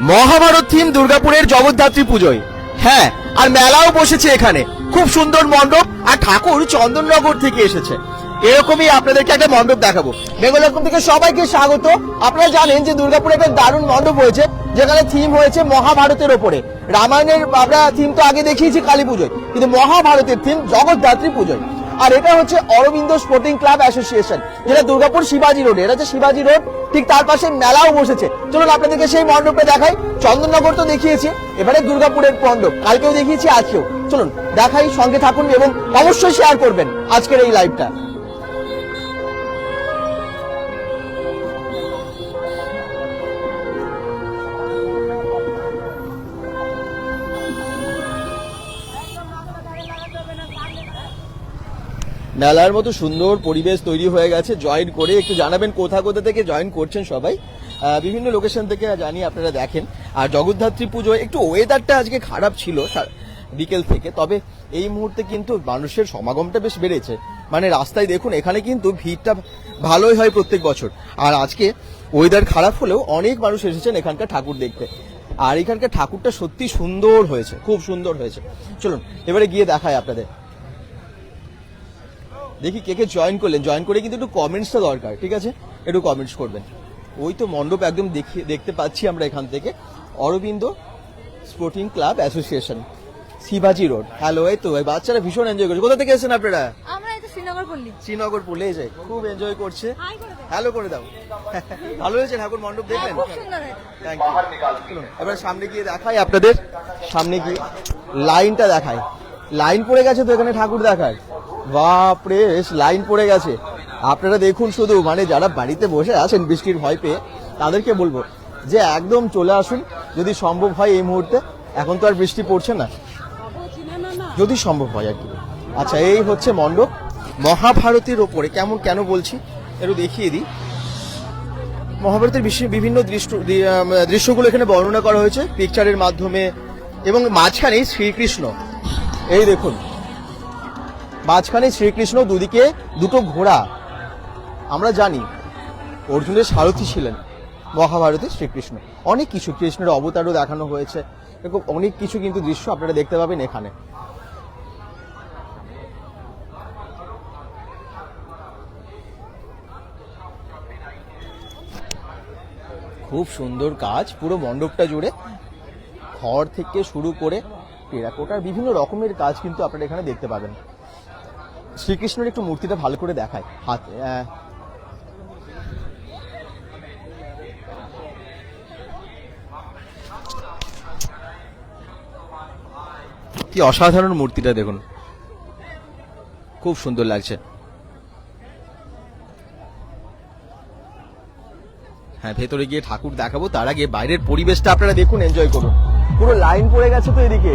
Mahabharata theme দুর্গাপুরের জগদ্ধাত্রী পুজোয়। হ্যাঁ আর মেলাও বসেছে এখানে। খুব সুন্দর মণ্ডপ আর ঠাকুর চন্দননগর থেকে এসেছে। এরকমই আপনাদেরকে একটা মণ্ডপ দেখাবো। বেঙ্গল থেকে সবাইকে স্বাগত। আপনারা জানেন যে দুর্গাপুরে একটা দারুণ মণ্ডপ হয়েছে, যেখানে থিম হয়েছে মহাভারতের ওপরে। রামায়ণের আমরা থিম তো আগে দেখিয়েছি কালী পুজোয়, কিন্তু মহাভারতের থিম জগদ্ধাত্রী পুজোয়। আর এটা হচ্ছে অরবিন্দ স্পোর্টিং ক্লাব অ্যাসোসিয়েশন, যেটা দুর্গাপুর শিবাজি রোড। এটা হচ্ছে শিবাজি রোড, ঠিক তার পাশে মেলাও বসেছে। চলুন আপনাদেরকে সেই মণ্ডপে দেখাই। চন্দননগর তো দেখিয়েছি, এবারে দুর্গাপুরের মণ্ডপ। কালকেও দেখিয়েছি, আজকেও। চলুন, দেখাই, সঙ্গে থাকুন এবং অবশ্যই শেয়ার করবেন আজকের এই লাইভটা মেলার মতো সুন্দর পরিবেশ তৈরি হয়ে গেছে জয়েন করে। একটু জানাবেন কোথা কোথা থেকে জয়েন করছেন সবাই। বিভিন্ন লোকেশন থেকে জানি আপনারা দেখেন। আর জগদ্ধাত্রী পুজোয় একটু ওয়েদারটা আজকে খারাপ ছিল বিকেল থেকে, তবে এই মুহূর্তে কিন্তু মানুষের সমাগমটা বেশ বেড়েছে। মানে রাস্তায় দেখুন, এখানে কিন্তু ভিড়টা ভালোই হয় প্রত্যেক বছর। আর আজকে ওয়েদার খারাপ হলেও অনেক মানুষ এসেছেন এখানকার ঠাকুর দেখতে। আর এখানকার ঠাকুরটা সত্যি সুন্দর হয়েছে, খুব সুন্দর হয়েছে। চলুন, এবারে গিয়ে দেখায় আপনাদের। দেখি কে কে জয়েন করলেন। জয়েন করে কিন্তু একটু কমেন্টসটা দরকার ঠিক আছে? একটু কমেন্টস করবেন। ওই তো মণ্ডপ একদম দেখি দেখতে পাচ্ছি আমরা এখান থেকে। অরবিন্দ স্পোর্টিং ক্লাব অ্যাসোসিয়েশন শিবাজি রোড হ্যালো এই তো এই বাচ্চারা ভীষণ এনজয় করছে। কোথা থেকে এসেছেন আপনারা? আমরা এই তো শ্রীনগর পল্লী। শ্রীনগর পড়লে যে খুব এনজয় করছে। হ্যালো করে দাও। ভালো হয়েছে ঠাকুর মণ্ডপ দেখলেন? সুন্দর হয়েছে। থ্যাংক ইউ এবার সামনে গিয়ে দেখাই আপনাদের। সামনে গিয়ে লাইনটা দেখাই। লাইন পড়ে গেছে তো এখানে ঠাকুর দেখার? বাপরে লাইন পড়ে গেছে। আপনারা দেখুন শুধু মানে যারা বাড়িতে বসে আছেন, বৃষ্টির ভয় পেয়ে, তাদেরকে বলব যে একদম চলে আসুন। যদি সম্ভব হয় এই মুহূর্তে, এখন তো আর বৃষ্টি পড়ছে না। যদি সম্ভব হয় আর কি। আচ্ছা এই হচ্ছে মণ্ডপ। মহাভারতের ওপরে, কেমন, কেন বলছি? একটু দেখিয়ে দিই। মহাভারতের বিভিন্ন দৃশ্য দৃশ্যগুলো এখানে বর্ণনা করা হয়েছে পিকচারের মাধ্যমে এবং মাঝখানে শ্রীকৃষ্ণ। এই দেখুন মাঝখানে শ্রীকৃষ্ণ দুদিকে দুটো ঘোড়া। আমরা জানি অর্জুনের সারথি ছিলেন মহাভারতে শ্রীকৃষ্ণ। অনেক কিছু কৃষ্ণের অবতারও দেখানো হয়েছে। এরকম অনেক কিছু কিন্তু দৃশ্য আপনারা দেখতে পাবেন এখানে। খুব সুন্দর কাজ, পুরো মণ্ডপটা জুড়ে। খড় থেকে শুরু করে টেরাকোটার বিভিন্ন রকমের কাজ কিন্তু আপনারা এখানে দেখতে পাবেন। শ্রীকৃষ্ণের একটু মূর্তিটা ভালো করে দেখায়। হাত কি অসাধারণ মূর্তিটা দেখুন। খুব সুন্দর লাগছে। হ্যাঁ ভেতরে গিয়ে ঠাকুর দেখাবো, তার আগে বাইরের পরিবেশটা আপনারা দেখুন এনজয় করুন। পুরো লাইন পড়ে গেছে তো এদিকে।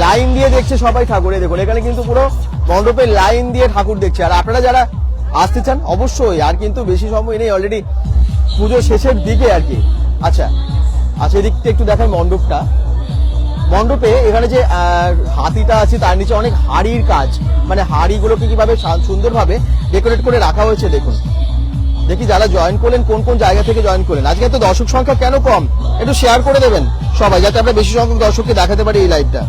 লাইন দিয়ে দেখছে সবাই ঠাকুরে, দেখুন, এখানে কিন্তু পুরো মণ্ডপের লাইন দিয়ে ঠাকুর দেখছে। আর আপনারা যারা আসতে চান, অবশ্যই, আর কিন্তু বেশি সময় নেই অলরেডি পুজো শেষের দিকে আর কি। আচ্ছা আচ্ছা এদিক থেকে একটু দেখাই মণ্ডপটা। মণ্ডপে এখানে যে হাতিটা আছে, তার নিচে অনেক হাড়ির কাজ। মানে হাড়িগুলোকে কীভাবে সুন্দরভাবে ডেকোরেট করে রাখা হয়েছে, দেখুন। দেখি যারা জয়েন করলেন, কোন কোন জায়গা থেকে জয়েন করলেন। আজকে তো দর্শক সংখ্যা কেন কম? একটু শেয়ার করে দেবেন সবাই, যাতে আমরা বেশি সংখ্যক দর্শককে দেখাতে পারি এই লাইভটা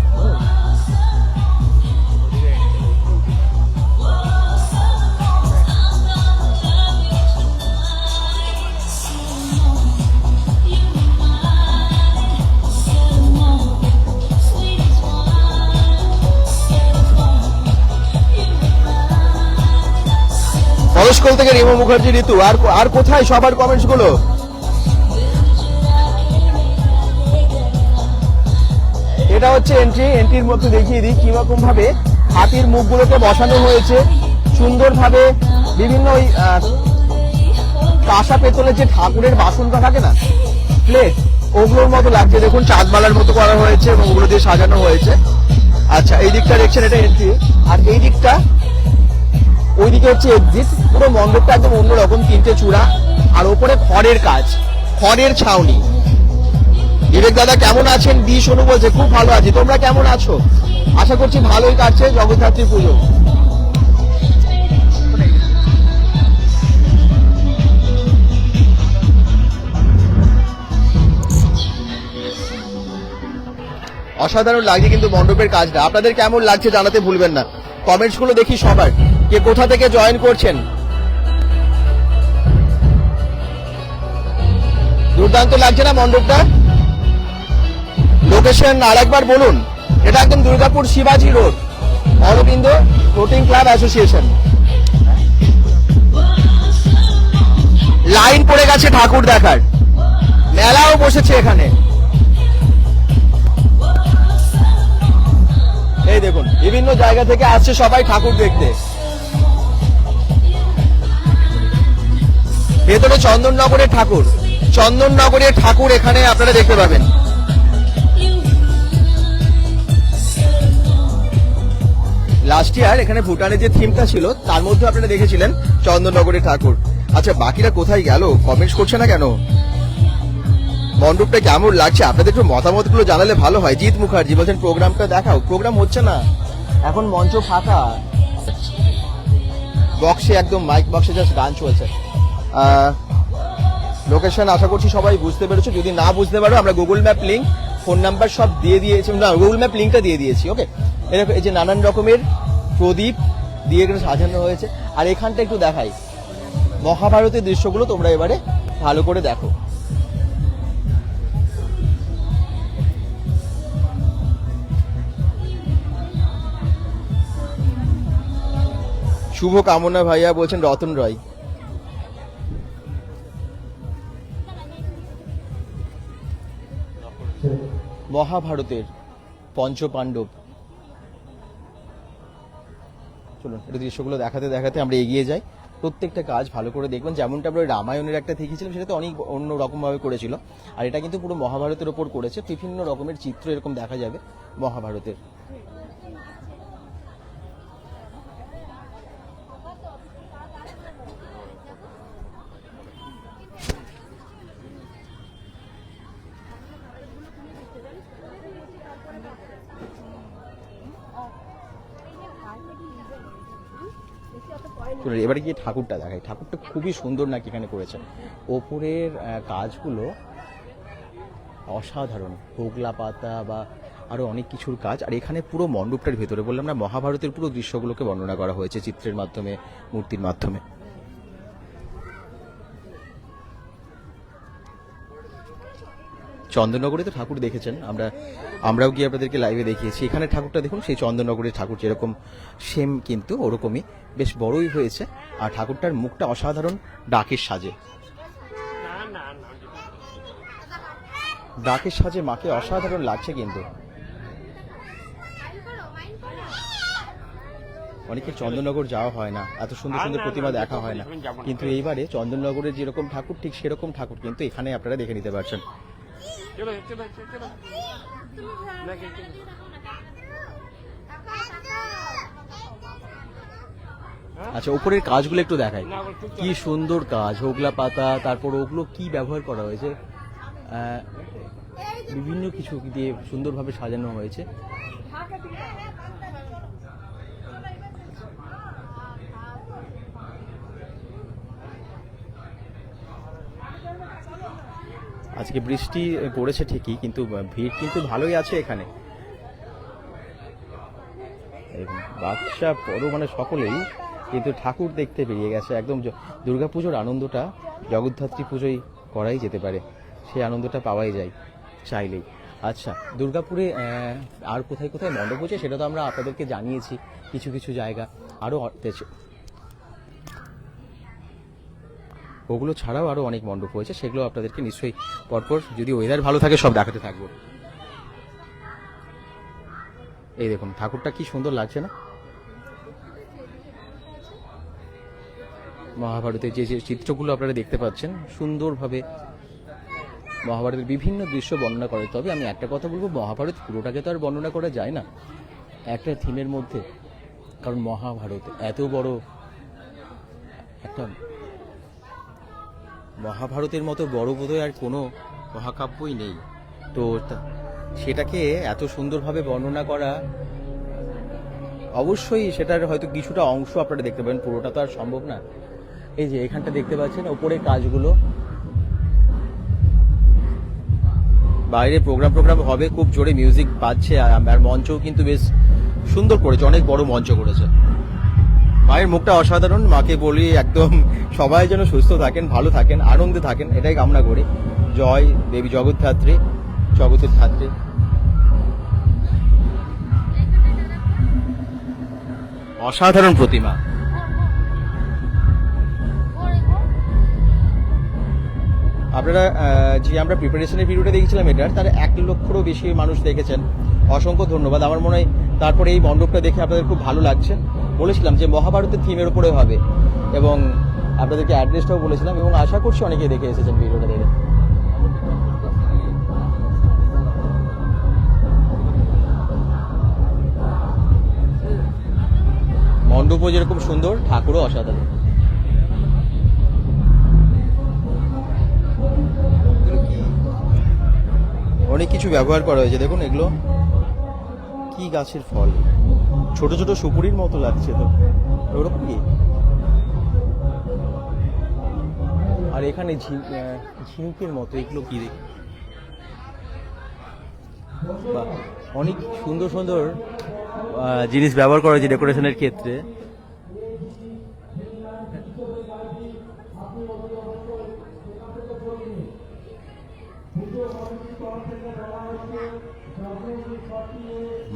পরস্কল থেকে রিমা মুখার্জি, ঋতু। আর আর কোথায় সবার কমেন্টসগুলো এটা হচ্ছে এন্ট্রি এন্ট্রির মধ্যে দেখিয়ে দিই কীরকম ভাবে হাতির মুখগুলোকে বসানো হয়েছে। সুন্দরভাবে বিভিন্ন ওই কাঁসা পেতলের যে ঠাকুরের বাসনটা থাকে না প্লেট ওগুলোর মতো লাগছে। দেখুন, চাঁদমালার মতো করা হয়েছে এবং ওগুলো দিয়ে সাজানো হয়েছে। আচ্ছা এই দিকটা দেখছেন, এটা এন্ট্রি আর এই দিকটা ওইদিকে হচ্ছে এক্সিট পুরো মণ্ডপটা একদম অন্যরকম, তিনটে চূড়া, আর ওপরে খড়ের কাজ, খড়ের ছাউনি। বিবেক দাদা কেমন আছেন? বি সোনু বলছে, খুব ভালো আছি। তোমরা কেমন আছো? আশা করছি ভালোই কাটছে জগদ্ধাত্রী পুজো। অসাধারণ লাগছে কিন্তু মণ্ডপের কাজটা। আপনাদের কেমন লাগছে জানাতে ভুলবেন না। কমেন্টসগুলো দেখি সবার। কে কোথা থেকে জয়েন করছেন? দুর্দান্ত লাগছে না মণ্ডপটা? লোকেশন আরেকবার বলুন। এটা একদম দুর্গাপুর শিবাজি road. Aurobindo floating club association. Line পড়ে গেছে ঠাকুর দেখার। মেলাও বসেছে এখানে। এই দেখুন, বিভিন্ন জায়গা থেকে আসছে সবাই ঠাকুর দেখতে। ভেতরে চন্দননগরের ঠাকুর। চন্দননগরের ঠাকুর এখানে আপনারা দেখতে পাবেন। লাস্ট ইয়ার এখানে ভুটানের যে থিমটা ছিল, তার মধ্যে আপনারা দেখেছিলেন চন্দননগরের ঠাকুর। আচ্ছা বাকিরা কোথায় গেল? কমেন্টস করছে না কেন? মণ্ডপটা কেমন লাগছে? আপনাদের একটু মতামতগুলো জানালে ভালো হয়। জিৎ মুখার্জি বলছেন, প্রোগ্রামটা দেখাও। প্রোগ্রাম হচ্ছে না। এখন মঞ্চ ফাঁকা। বক্সে একদম মাইক বক্সে জাস্ট গান চলছে। লোকেশন আশা করছি সবাই বুঝতে পেরেছ। যদি না বুঝতে পারো, আমরা Google map link phone number সব দিয়ে দিয়েছি। না গুগল ম্যাপ লিঙ্কটা দিয়ে দিয়েছি ওকে এরকম এই যে নানান রকমের প্রদীপ দিয়ে এখানে সাজানো হয়েছে। আর এখানটা একটু দেখাই। মহাভারতের দৃশ্যগুলো তোমরা এবারে ভালো করে দেখো। শুভ কামনা ভাইয়া বলছেন রতন রয়। মহাভারতের পঞ্চপাণ্ডব। চলুন, এটা দৃশ্যগুলো দেখাতে দেখাতে আমরা এগিয়ে যাই। প্রত্যেকটা কাজ ভালো করে দেখবেন। যেমনটা আমরা রামায়ণের একটা দেখেছিলাম, সেটা তো অনেক অন্য রকম ভাবে করেছিল। আর এটা কিন্তু পুরো মহাভারতের ওপর করেছে। বিভিন্ন রকমের চিত্র এরকম দেখা যাবে মহাভারতের। চলুন এবারে গিয়ে ঠাকুরটা দেখাই। ঠাকুরটা খুবই সুন্দর নাকি এখানে করেছে ওপরের কাজগুলো অসাধারণ। হোগলা পাতা বা আরও অনেক কিছুর কাজ। আর এখানে পুরো মণ্ডপটার ভেতরে বললাম না, মহাভারতের পুরো দৃশ্যগুলোকে বর্ণনা করা হয়েছে চিত্রের মাধ্যমে, মূর্তির মাধ্যমে। চন্দননগরে তো ঠাকুর দেখেছেন। আমরা আমরাও গিয়ে আপনাদেরকে লাইভে দেখিয়েছি। এখানে ঠাকুরটা দেখুন সেই চন্দননগরের ঠাকুর যেরকম সেম কিন্তু ওরকমই। বেশ বড়ই হয়েছে। আর ঠাকুরটার মুখটা অসাধারণ ডাকের সাজে। ডাকের সাজে মাকে অসাধারণ লাগছে কিন্তু। অনেকের চন্দননগর যাওয়া হয় না। এত সুন্দর সুন্দর প্রতিমা দেখা হয় না। কিন্তু এইবারে চন্দননগরের যেরকম ঠাকুর ঠিক সেরকম ঠাকুর কিন্তু এখানে আপনারা দেখে নিতে পারছেন। চলো চলো চলো দেখে চলো। আচ্ছা উপরের কাজগুলো একটু দেখাই। কি সুন্দর কাজ হোগলা পাতা তারপর ওগুলো কি ব্যবহার করা হয়েছে? বিভিন্ন কিছু দিয়ে সুন্দরভাবে সাজানো হয়েছে। আজকে বৃষ্টি পড়েছে ঠিকই, কিন্তু ভিড় কিন্তু ভালোই আছে এখানে। বাচ্চা বড় মানে সকলেই কিন্তু ঠাকুর দেখতে বেরিয়ে গেছে। একদম দুর্গাপুজোর আনন্দটা জগদ্ধাত্রী পুজোয় করাই যেতে পারে, সেই আনন্দটা পাওয়াই যায় চাইলেই। আচ্ছা দুর্গাপুরে আর কোথায় কোথায় মণ্ডপ হচ্ছে সেটা তো আমরা আপনাদেরকে জানিয়েছি, কিছু কিছু জায়গা। আরও ওগুলো ছাড়াও আরও অনেক মণ্ডপ হয়েছে, সেগুলো আপনাদেরকে নিশ্চয়ই পরপর যদি ওয়েদার ভালো থাকে, সব দেখাতে থাকব। এই দেখুন, ঠাকুরটা কি সুন্দর লাগছে না? মহাভারতের যে যে চিত্রগুলো আপনারা দেখতে পাচ্ছেন, সুন্দরভাবে মহাভারতের বিভিন্ন দৃশ্য বর্ণনা করে। তবে আমি একটা কথা বলব, মহাভারত পুরোটাকে তো আর বর্ণনা করা যায় না। একটা থিমের মধ্যে, কারণ মহাভারত এত বড় একটা মহাভারতের মতো বড় বোধহয় আর কোনো মহাকাব্যই নেই। তো সেটাকে এত সুন্দরভাবে বর্ণনা করা, অবশ্যই সেটার হয়তো কিছুটা অংশ আপনারা দেখতে পাবেন, পুরোটা তো আর সম্ভব না। এই যে এখানটা দেখতে পাচ্ছেন ওপরে কাজগুলো। বাইরে প্রোগ্রাম প্রোগ্রাম হবে, খুব জোরে মিউজিক বাজছে আর মঞ্চও কিন্তু বেশ সুন্দর করেছে, অনেক বড় মঞ্চ করেছে। মায়ের মুখটা অসাধারণ, মাকে বলি একদম সবাই যেন সুস্থ থাকেন, ভালো থাকেন, আনন্দে থাকেন, এটাই কামনা করি। জয় দেবী জগৎধাত্রী জগতের ধাত্রী। অসাধারণ প্রতিমা। আপনারা যে আমরা প্রিপারেশনের ভিডিওটা দেখেছিলাম এটার, তার এক লক্ষেরও বেশি মানুষ দেখেছেন। অসংখ্য ধন্যবাদ। আমার মনে হয় তারপরে এই মণ্ডপটা দেখে আপনাদের খুব ভালো লাগছে। বলেছিলাম যে মহাভারতের থিমের উপরে হবে। এবং আপনাদেরকে অ্যাড্রেসটাও বলেছিলাম এবং আশা করছি অনেকে দেখে এসেছেন ভিডিওটা দেখে। মণ্ডপও যেরকম সুন্দর, ঠাকুরও অসাধারণ। অনেক কিছু ব্যবহার করা হয়েছে, দেখুন এগুলো। কি গাছের ফল। ছোট ছোট সুপুরির মতো লাগছে তো। ওরকম কি? আর এখানে ঝিনুকের মতো, এগুলো কি দেখি? অনেক সুন্দর সুন্দর জিনিস ব্যবহার করা হয়েছে ডেকোরেশনের ক্ষেত্রে।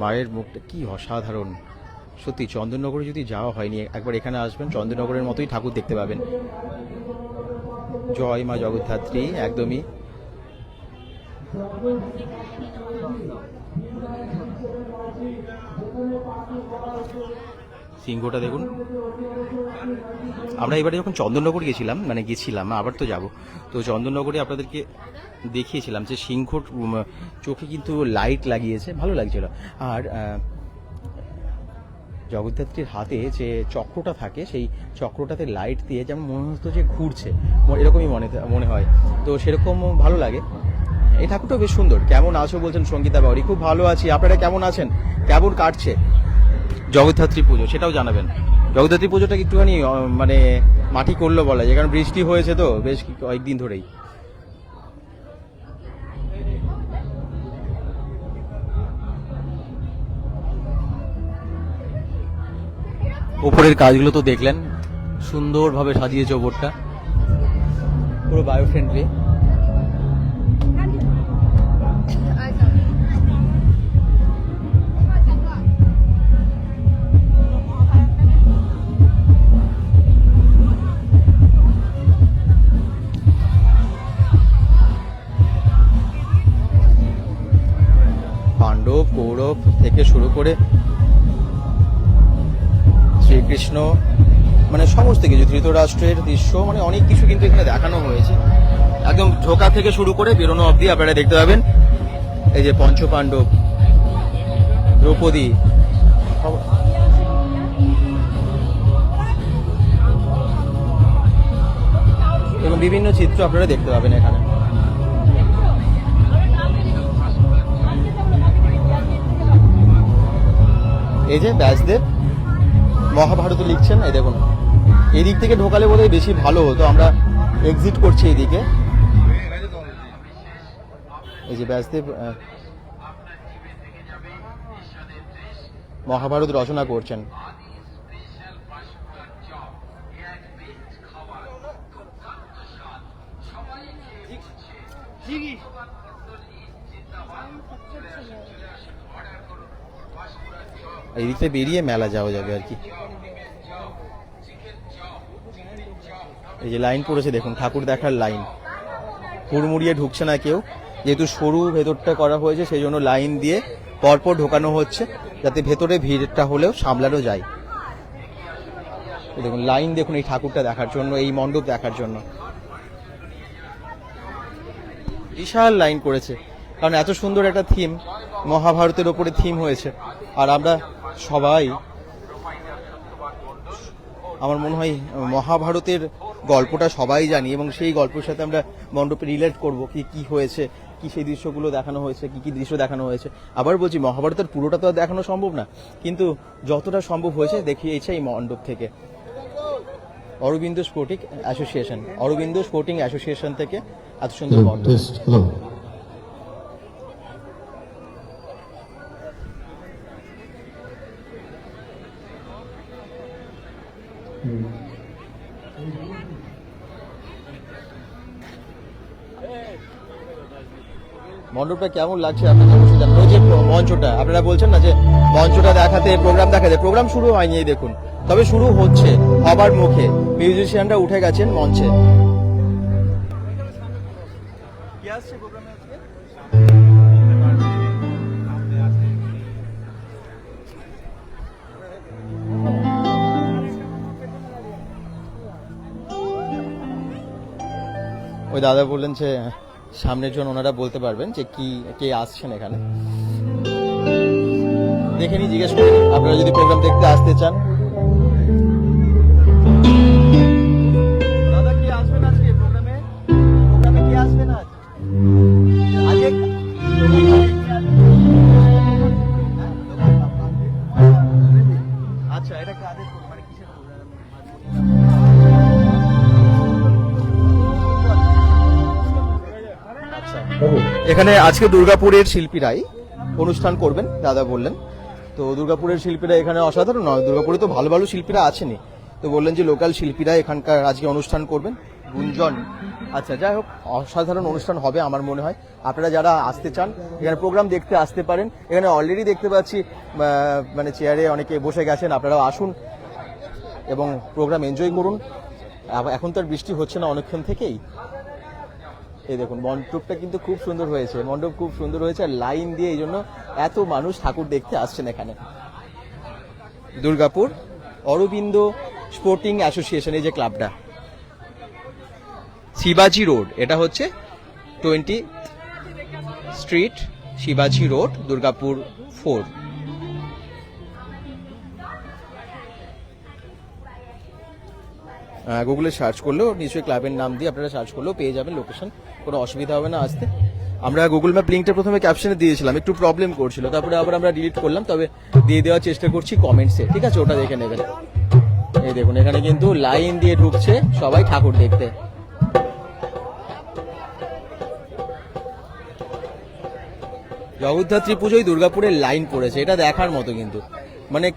মায়ের মুখটা কি অসাধারণ। সত্যি, চন্দননগরে যদি যাওয়া হয়নি, একবার এখানে আসবেন, চন্দননগরের মতোই ঠাকুর দেখতে পাবেন। জয় মা জগদ্ধাত্রী, একদমই। সিংহটা দেখুন। আমরা এবারে যখন চন্দননগর গেছিলাম মানে গেছিলাম, আবার তো যাব। তো চন্দননগরে আপনাদেরকে দেখিয়েছিলাম যে সিংহর চোখে কিন্তু লাইট লাগিয়েছে, ভালো লাগছিল। আর জগদ্ধাত্রীর হাতে যে চক্রটা থাকে, সেই চক্রটাতে লাইট দিয়ে যেমন মনে হতো যে ঘুরছে, এরকমই মনে মনে হয়। তো সেরকম ভালো লাগে। এই ঠাকুরটা বেশ সুন্দর। কেমন আছো বলছেন সঙ্গীতা বাউরি? খুব ভালো আছি। আপনারা কেমন আছেন? কেমন কাটছে? জগদ্ধাত্রী পুজো, সেটাও জানাবেন। জগদ্ধাত্রী পুজোটা একটুখানি মানে মাটি করল বলা যায়, কারণ বৃষ্টি হয়েছে তো, বেশ কয়েকদিন ধরেই। ওপরের কাজগুলো তো দেখলেন, সুন্দরভাবে সাজিয়েছে ওপরটা। পুরো বায়ো ফ্রেন্ডলি থেকে শুরু করে শ্রীকৃষ্ণ মানে সমস্ত কিছু, ধৃতরাষ্ট্রের দৃশ্য মানে অনেক কিছু কিন্তু এখানে দেখানো হয়েছে। একদম ঢোকা থেকে শুরু করে বেরোনো অবধি আপনারা দেখতে পাবেন। এই যে পঞ্চপাণ্ডব, দ্রৌপদী, এবং বিভিন্ন চিত্র আপনারা দেখতে পাবেন এখানে। এই যে ব্যাসদেব মহাভারত লিখছেন, এই দেখুন। এদিক থেকে ঢোকালে বোধহয় বেশি ভালো হতো, আমরা এক্সিট করছি এইদিকে এই যে ব্যাসদেব মহাভারত রচনা করছেন। এই দিক বেরিয়ে মেলা যাওয়া যাবে আর কি। এই যে লাইন পড়েছে দেখুন, ঠাকুর দেখার লাইন হুড়মুড়িয়ে ঢুকছে না কেউ। যেহেতু সরু ভেতরটা করা হয়েছে, সেই জন্য লাইন দিয়ে পরপর ঢোকানো হচ্ছে, যাতে ভেতরে ভিড়টা হলেও সামলানো যায়। দেখুন লাইন দেখুন এই ঠাকুরটা দেখার জন্য, এই মণ্ডপ দেখার জন্য। বিশাল লাইন করেছে। কারণ এত সুন্দর একটা থিম মহাভারতের ওপরে থিম হয়েছে। আর আমরা সবাই আমার মনে হয় মহাভারতের গল্পটা সবাই জানি এবং সেই গল্পের সাথে আমরা মণ্ডপে রিলেট করব কি কি হয়েছে, কি সেই দৃশ্যগুলো দেখানো হয়েছে, কি কি দৃশ্য দেখানো হয়েছে। আবার বলছি, মহাভারতের পুরোটা তো দেখানো সম্ভব না, কিন্তু যতটা সম্ভব হয়েছে দেখিয়েছে এই মণ্ডপ থেকে। Aurobindo sporting association, Aurobindo sporting association থেকে এত সুন্দর মণ্ডপ। মণ্ডপটা কেমন লাগছে? আপনি অবশ্যই ওই যে মঞ্চটা, আপনারা বলছেন না যে মঞ্চটা দেখাতে প্রোগ্রাম দেখাতে। প্রোগ্রাম শুরু হয়নি দেখুন। তবে শুরু হচ্ছে, হবার মুখে। মিউজিশিয়ানরা উঠে গেছেন মঞ্চে। ওই দাদা বললেন যে, সামনের জন ওনারা বলতে পারবেন যে কি, কে আসছেন এখানে। দেখে নিই জিজ্ঞেস করি আপনারা যদি প্রোগ্রাম দেখতে আসতে চান এখানে আজকে দুর্গাপুরের শিল্পীরাই অনুষ্ঠান করবেন, দাদা বললেন। তো দুর্গাপুরের শিল্পীরা এখানে অসাধারণ নয়, দুর্গাপুরে তো ভালো ভালো শিল্পীরা আছেনই। তো বললেন যে লোকাল শিল্পীরা এখানকার আজকে অনুষ্ঠান করবেন। গুঞ্জন। আচ্ছা যাই হোক, অসাধারণ অনুষ্ঠান হবে আমার মনে হয়। আপনারা যারা আসতে চান, এখানে প্রোগ্রাম দেখতে আসতে পারেন। এখানে অলরেডি দেখতে পাচ্ছি মানে চেয়ারে অনেকে বসে গেছেন, আপনারাও আসুন এবং প্রোগ্রাম এনজয় করুন। এখন তো আর বৃষ্টি হচ্ছে না অনেকক্ষণ থেকেই। এই দেখুন, মণ্ডপটা কিন্তু খুব সুন্দর হয়েছে। মণ্ডপ খুব সুন্দর হয়েছে আর লাইন দিয়ে এই জন্য এত মানুষ ঠাকুর দেখতে আসছেন এখানে। দুর্গাপুর অরবিন্দ স্পোর্টিং অ্যাসোসিয়েশন, এই যে ক্লাবটা। শিবাজি রোড, এটা হচ্ছে টোয়েন্টি স্ট্রিট, শিবাজি রোড, দুর্গাপুর ফোর। গুগলে সার্চ করলেও নিশ্চয়ই ক্লাবের নাম দিয়ে আপনারা সার্চ করলেও পেয়ে যাবেন লোকেশন। কোনো অসুবিধা হবে না আসতে। আমরা গুগল ম্যাপ লিঙ্কটা প্রথমে ক্যাপশনে দিয়েছিলাম, একটু প্রবলেম করছিল। তারপরে আবার আমরা ডিলিট করলাম, তবে দিয়ে দেওয়ার চেষ্টা করছি কমেন্টসে ঠিক আছে, ওটা দেখে নেবেন। এই দেখুন, এখানে কিন্তু লাইন দিয়ে ঢুকছে সবাই ঠাকুর দেখতে। জগদ্ধাত্রী পুজোয় দুর্গাপুরের লাইন পড়েছে, এটা দেখার মতো কিন্তু। মানে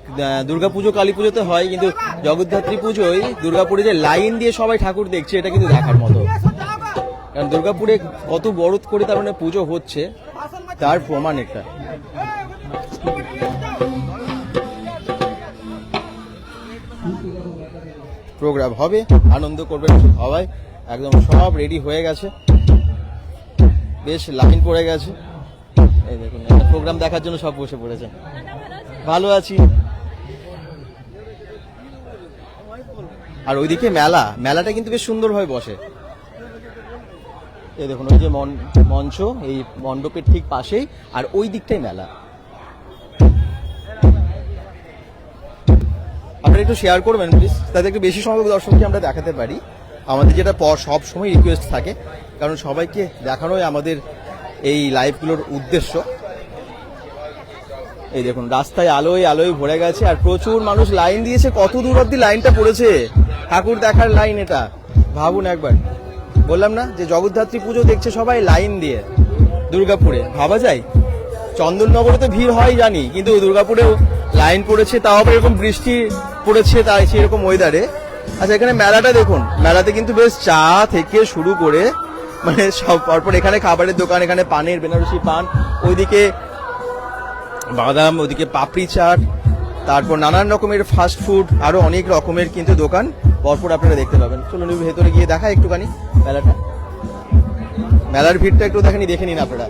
দুর্গাপুজো, কালী পুজোতে হয়, কিন্তু জগদ্ধাত্রী পুজোয় দুর্গাপুরে যে লাইন দিয়ে সবাই ঠাকুর দেখছে, এটা কিন্তু দেখার মতো কারণ দুর্গাপুরে কত বড় করে তার মানে পুজো হচ্ছে, তার প্রমাণ এটা। প্রোগ্রাম হবে, আনন্দ করবেন সবাই, একদম সব রেডি হয়ে গেছে। বেশ লাইন পড়ে গেছে। এই দেখুন প্রোগ্রাম দেখার জন্য সব বসে পড়েছে। ভালো আছি। আর ওইদিকে মেলা, মেলাটা কিন্তু বেশ সুন্দরভাবে বসে। এই দেখুন, ওই যে মঞ্চ, এই মণ্ডপের ঠিক পাশেই, আর ওই দিকটাই মেলা। আপনারা একটু শেয়ার করবেন প্লিজ তাতে একটু বেশি সংখ্যক দর্শককে আমরা দেখাতে পারি। আমাদের যেটা পর, সব সময় রিকোয়েস্ট থাকে, কারণ সবাইকে দেখানোই আমাদের এই লাইভগুলোর উদ্দেশ্য। এই দেখুন, রাস্তায় আলোয় আলোয় ভরে গেছে, আর প্রচুর মানুষ লাইন দিয়েছে। কত দূর অব্দি লাইনটা পড়েছে? ঠাকুর দেখার লাইন এটা। ভাবুন একবার। বললাম না যে জগদ্ধাত্রী পুজো দেখছে সবাই লাইন দিয়ে। দুর্গাপুরে, ভাবা যায়? চন্দননগরে তো ভিড় হয় জানি, কিন্তু দুর্গাপুরেও লাইন পড়েছে, তাও আবার এরকম বৃষ্টি পড়েছে, তাই সেরকম ওয়েদারে আচ্ছা এখানে মেলাটা দেখুন। মেলাতে কিন্তু বেশ চা থেকে শুরু করে মানে সব পরপর এখানে খাবারের দোকান, এখানে পানের, বেনারসি পান, ওইদিকে বাদাম ওদিকে পাপড়ি চাট, তারপর নানান রকমের ফাস্ট ফুড আরও অনেক রকমের কিন্তু দোকান। পরপর আপনারা দেখতে পাবেন। চলুন ভেতরে গিয়ে দেখা, একটুখানি। মেলাটা? মেলার ভিড়টা একটু দেখেনি, দেখে নিন আপনারা।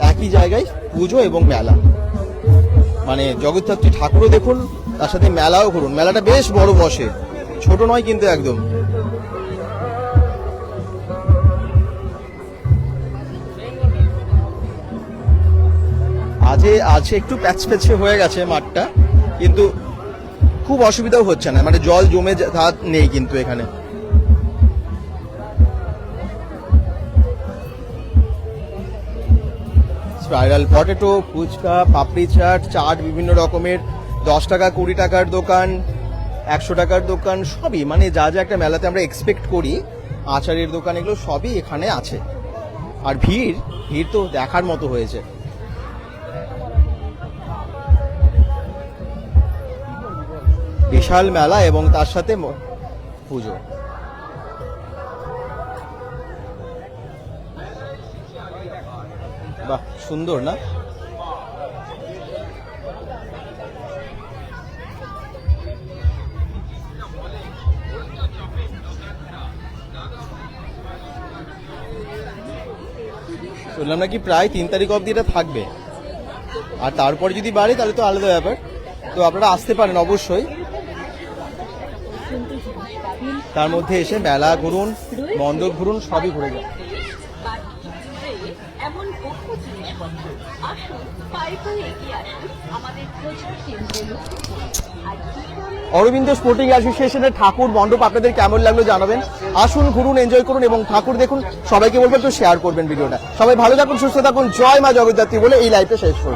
একই জায়গায় পুজো এবং মেলা। মানে জগদ্ধাত্রী ঠাকুরও দেখুন, তার সাথে মেলাও করুন মেলাটা বেশ বড় বসে, ছোট নয় কিন্তু একদম। আজে আছে একটু প্যাচ প্যাচে হয়ে গেছে মাঠটা, কিন্তু খুব অসুবিধাও হচ্ছে না। মানে জল জমে যা- নেই কিন্তু এখানে। স্পাইরাল পটেটো, ফুচকা, পাপড়ি চাট চাট বিভিন্ন রকমের, দশ টাকা, কুড়ি টাকার দোকান, একশো টাকার দোকান, সবই। মানে যা যা একটা মেলাতে আমরা এক্সপেক্ট করি, আচারের দোকান এগুলো সবই এখানে আছে। আর ভিড় ভিড় তো দেখার মতো হয়েছে। বিশাল মেলা এবং তার সাথে পুজো। সুন্দর না? শুনলাম নাকি প্রায় তিন তারিখ অবধি এটা থাকবে। আর তারপরে যদি বাড়ে, তাহলে তো আলাদা ব্যাপার। তো আপনারা আসতে পারেন অবশ্যই। তার মধ্যে এসে মেলা ঘুরুন, মণ্ডপ ঘুরুন, সবই ঘুরে যান এমন বহু জিনিসপত্র আসুন পায়ে পায়ে এগিয়ে আসুন আমাদের প্রচার কেন্দ্রে লক্ষ্য করুন। আর কি করে অরবিন্দ স্পোর্টিং অ্যাসোসিয়েশনের ঠাকুর মণ্ডপ আপনাদের কেমন লাগল জানাবেন। আসুন, ঘুরুন, এনজয় করুন এবং ঠাকুর দেখুন। সবাইকে বলবেন তো শেয়ার করবেন ভিডিওটা। সবাই ভালো থাকুন, সুস্থ থাকুন। জয় মা জগদ্ধাত্রী বলে এই লাইভটা শেষ করুন